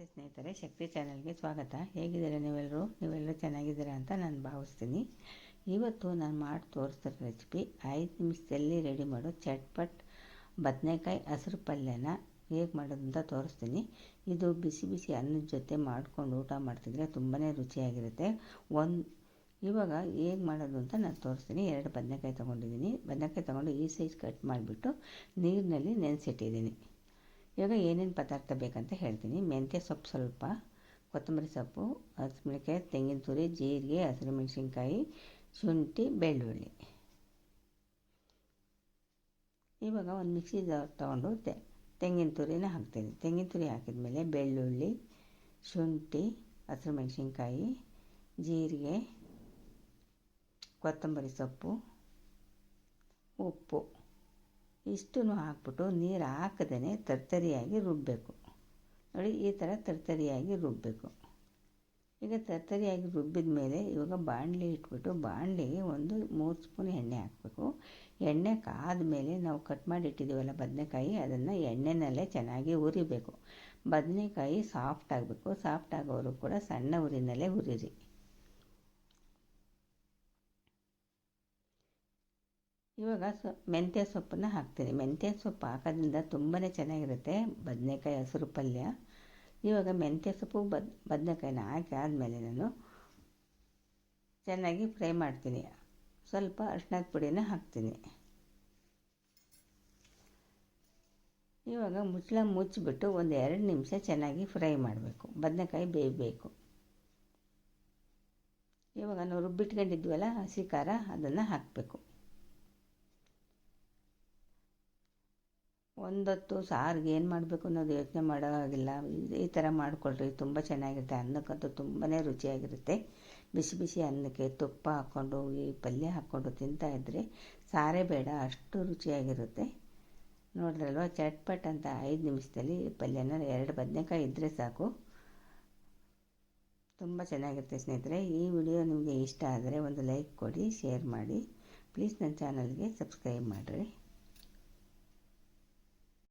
ನಮಸ್ತೆ ಸ್ನೇಹಿತರೆ, ಶಕ್ತಿ ಚಾನಲ್ಗೆ ಸ್ವಾಗತ. ಹೇಗಿದ್ದೀರಾ ನೀವೆಲ್ಲರೂ ನೀವೆಲ್ಲರೂ ಚೆನ್ನಾಗಿದ್ದೀರಾ ಅಂತ ನಾನು ಭಾವಿಸ್ತೀನಿ. ಇವತ್ತು ನಾನು ಮಾಡಿ ತೋರಿಸ್ತಿರೋ ರೆಸಿಪಿ, ಐದು ನಿಮಿಷದಲ್ಲಿ ರೆಡಿ ಮಾಡೋ ಚಟ್ಪಟ್ ಬದನೆಕಾಯಿ ಹಸಿರು ಪಲ್ಯನ ಹೇಗೆ ಮಾಡೋದು ಅಂತ ತೋರಿಸ್ತೀನಿ. ಇದು ಬಿಸಿ ಬಿಸಿ ಅನ್ನದ ಜೊತೆ ಮಾಡಿಕೊಂಡು ಊಟ ಮಾಡ್ತಿದ್ರೆ ತುಂಬಾ ರುಚಿಯಾಗಿರುತ್ತೆ. ಒಂದು ಇವಾಗ ಹೇಗೆ ಮಾಡೋದು ಅಂತ ನಾನು ತೋರಿಸ್ತೀನಿ. ಎರಡು ಬದನೆಕಾಯಿ ತೊಗೊಂಡಿದ್ದೀನಿ. ಬದನೆಕಾಯಿ ತೊಗೊಂಡು ಈ ಸೈಜ್ ಕಟ್ ಮಾಡಿಬಿಟ್ಟು ನೀರಿನಲ್ಲಿ ನೆನೆಸಿಟ್ಟಿದ್ದೀನಿ. ಇವಾಗ ಏನೇನು ಪದಾರ್ಥ ಬೇಕಂತ ಹೇಳ್ತೀನಿ. ಮೆಂತ್ಯ ಸೊಪ್ಪು ಸ್ವಲ್ಪ, ಕೊತ್ತಂಬರಿ ಸೊಪ್ಪು ಹಸಿಮೆಣಕಾಯಿ ತೆಂಗಿನ ತುರಿ, ಜೀರಿಗೆ, ಹಸಿರು ಮೆಣಸಿನ್ಕಾಯಿ, ಶುಂಠಿ, ಬೆಳ್ಳುಳ್ಳಿ. ಇವಾಗ ಒಂದು ಮಿಕ್ಸಿ ತೊಗೊಂಡು ತೆಂಗಿನ ತುರಿನ ಹಾಕ್ತೀನಿ. ತೆಂಗಿನ ತುರಿ ಹಾಕಿದ್ಮೇಲೆ ಬೆಳ್ಳುಳ್ಳಿ, ಶುಂಠಿ, ಹಸಿರು ಮೆಣಸಿನ್ಕಾಯಿ, ಜೀರಿಗೆ, ಕೊತ್ತಂಬರಿ ಸೊಪ್ಪು, ಉಪ್ಪು. ಇಷ್ಟು ಹಾಕ್ಬಿಟ್ಟು ನೀರು ಹಾಕದೇ ತರ್ತರಿಯಾಗಿ ರುಬ್ಬಬೇಕು ನೋಡಿ, ಈ ಥರ ತರ್ತರಿಯಾಗಿ ರುಬ್ಬಬೇಕು ಈಗ ತರ್ತರಿಯಾಗಿ ರುಬ್ಬಿದ ಮೇಲೆ ಇವಾಗ ಬಾಣಲಿ ಇಟ್ಬಿಟ್ಟು ಬಾಣಲಿಗೆ ಒಂದು ಮೂರು ಸ್ಪೂನ್ ಎಣ್ಣೆ ಹಾಕಬೇಕು. ಎಣ್ಣೆ ಕಾದ್ಮೇಲೆ ನಾವು ಕಟ್ ಮಾಡಿ ಇಟ್ಟಿದ್ದೀವಲ್ಲ ಬದನೆಕಾಯಿ, ಅದನ್ನು ಎಣ್ಣೆನಲ್ಲೇ ಚೆನ್ನಾಗಿ ಉರಿಬೇಕು ಬದನೆಕಾಯಿ ಸಾಫ್ಟ್ ಆಗಬೇಕು. ಸಾಫ್ಟ್ ಆಗೋರು ಕೂಡ ಸಣ್ಣ ಉರಿನಲ್ಲೇ ಹುರಿರಿ. ಇವಾಗ ಸೊ, ಮೆಂತ್ಯ ಸೊಪ್ಪನ್ನು ಹಾಕ್ತೀನಿ. ಮೆಂತ್ಯ ಸೊಪ್ಪು ಹಾಕೋದ್ರಿಂದ ತುಂಬಾ ಚೆನ್ನಾಗಿರುತ್ತೆ ಬದನೆಕಾಯಿ ಹಸಿರು ಪಲ್ಯ. ಇವಾಗ ಮೆಂತ್ಯ ಸೊಪ್ಪು ಬದ್, ಬದನೆಕಾಯಿನ ಹಾಕಿ ಆದಮೇಲೆ ನಾನು ಚೆನ್ನಾಗಿ ಫ್ರೈ ಮಾಡ್ತೀನಿ. ಸ್ವಲ್ಪ ಅರ್ಶಿನದ ಪುಡಿನ ಹಾಕ್ತೀನಿ. ಇವಾಗ ಮುಚ್ಚಳ ಮುಚ್ಚಿಬಿಟ್ಟು ಒಂದು ಎರಡು ನಿಮಿಷ ಚೆನ್ನಾಗಿ ಫ್ರೈ ಮಾಡಬೇಕು. ಬದನೆಕಾಯಿ ಬೇಯಬೇಕು. ಇವಾಗ ನಾವು ರುಬ್ಬಿಟ್ಕೊಂಡಿದ್ವಲ್ಲ ಹಸಿ ಖಾರ, ಅದನ್ನು ಹಾಕಬೇಕು. ಒಂದೊತ್ತು ಸಾರಿಗೆ ಏನು ಮಾಡಬೇಕು ಅನ್ನೋದು ಯೋಚನೆ ಮಾಡೋ ಹಾಗಿಲ್ಲ ಈ ಥರ ಮಾಡಿಕೊಳ್ರಿ, ತುಂಬ ಚೆನ್ನಾಗಿರುತ್ತೆ. ಅನ್ನಕ್ಕಂತೂ ತುಂಬಾ ರುಚಿಯಾಗಿರುತ್ತೆ. ಬಿಸಿ ಬಿಸಿ ಅನ್ನಕ್ಕೆ ತುಪ್ಪ ಹಾಕ್ಕೊಂಡು ಈ ಪಲ್ಯ ಹಾಕ್ಕೊಂಡು ತಿಂತಾಯಿದ್ರೆ ಸಾರೇ ಬೇಡ, ಅಷ್ಟು ರುಚಿಯಾಗಿರುತ್ತೆ. ನೋಡಿದ್ರಲ್ವ, ಚಟ್ಪಟ್ ಅಂತ ಐದು ನಿಮಿಷದಲ್ಲಿ ಪಲ್ಯನ ಎರಡು ಬದನೆಕಾಯಿ ಇದ್ದರೆ ಸಾಕು. ತುಂಬ ಚೆನ್ನಾಗಿರುತ್ತೆ ಸ್ನೇಹಿತರೆ. ಈ ವಿಡಿಯೋ ನಿಮಗೆ ಇಷ್ಟ ಆದರೆ ಒಂದು ಲೈಕ್ ಕೊಡಿ, ಶೇರ್ ಮಾಡಿ. ಪ್ಲೀಸ್ ನನ್ನ ಚಾನಲ್ಗೆ ಸಬ್ಸ್ಕ್ರೈಬ್ ಮಾಡಿರಿ.